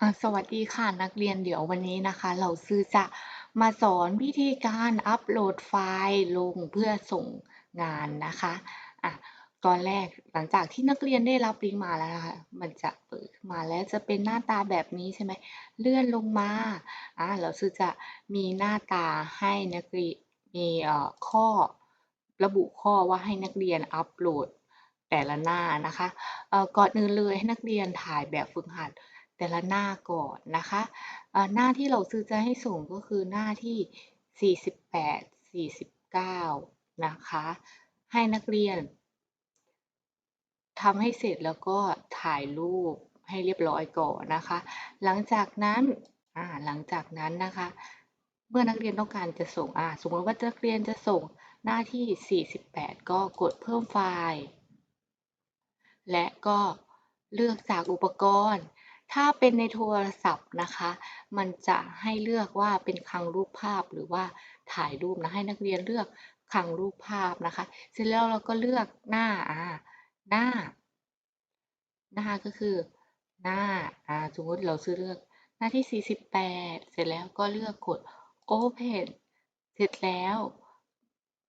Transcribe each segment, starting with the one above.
อ่าสวัสดีค่ะนักเรียนเดี๋ยววันนี้นะคะ เราซื้อจะมาสอนวิธีการอัปโหลดไฟล์ลงเพื่อส่งงานนะคะอะตอนแรกหลังจากที่นักเรียนได้รับลิงก์มาแล้วนะคะมันจะเปิดมาแล้วจะเป็นหน้าตาแบบนี้ใช่ไหมเลื่อนลงมาอะเราซื้อจะมีหน้าตาให้นักเรียนมีเอ่อข้อระบุข้อว่าให้นักเรียนอัปโหลดแต่ละหน้านะคะเอ่อก่อนอื่นเลยให้นักเรียนถ่ายแบบฝึกหัด แต่ละหน้าก่อนนะคะหน้าที่เราซื้อจะให้ส่งก็คือหน้าที่ 48 49 นะคะ ให้นักเรียนทำให้เสร็จแล้วก็ถ่ายรูปให้เรียบร้อยก่อนนะคะ หลังจากนั้นหลังจากนั้นนะคะ เมื่อนักเรียนต้องการจะส่งสมมติว่านักเรียนจะส่งหน้าที่ 48 ก็กดเพิ่มไฟล์ และก็เลือกจากอุปกรณ์ ถ้าเป็นในโทรศัพท์นะคะ มันจะให้เลือกว่าเป็นคลังรูปภาพหรือว่าถ่ายรูปนะ ให้นักเรียนเลือกคลังรูปภาพนะคะ เสร็จแล้วเราก็เลือกหน้าอ่าหน้า หน้าก็คือหน้าอ่าสมมติเราซื้อเลือกหน้าที่ 48 เสร็จแล้วก็เลือกกด Open เสร็จแล้ว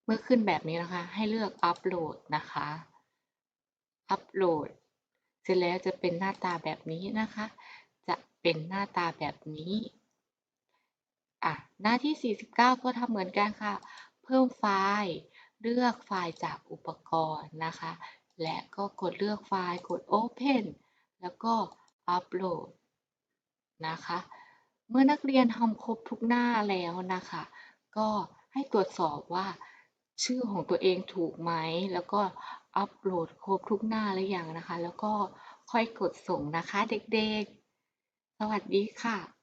เมื่อขึ้นแบบนี้นะคะ ให้เลือกอัปโหลดนะคะ อัปโหลด สร็จแล้วจะเป็นหน้าตาแบบนี้นะคะ จะเป็นหน้าตาแบบนี้ อะ หน้าที่ 49 ก็ทำเหมือนกันค่ะ เพิ่มไฟล์ เลือกไฟล์จากอุปกรณ์นะคะ และก็กดเลือกไฟล์ กด Open แล้วก็อัปโหลดนะคะ เมื่อนักเรียนทำครบทุกหน้าแล้วนะคะ ก็ให้ตรวจสอบว่า ชื่อของตัวเองถูกไหม แล้วก็อัปโหลดครบทุกหน้าหรือยังนะคะ แล้วก็ค่อยกดส่งนะคะเด็กๆ สวัสดีค่ะ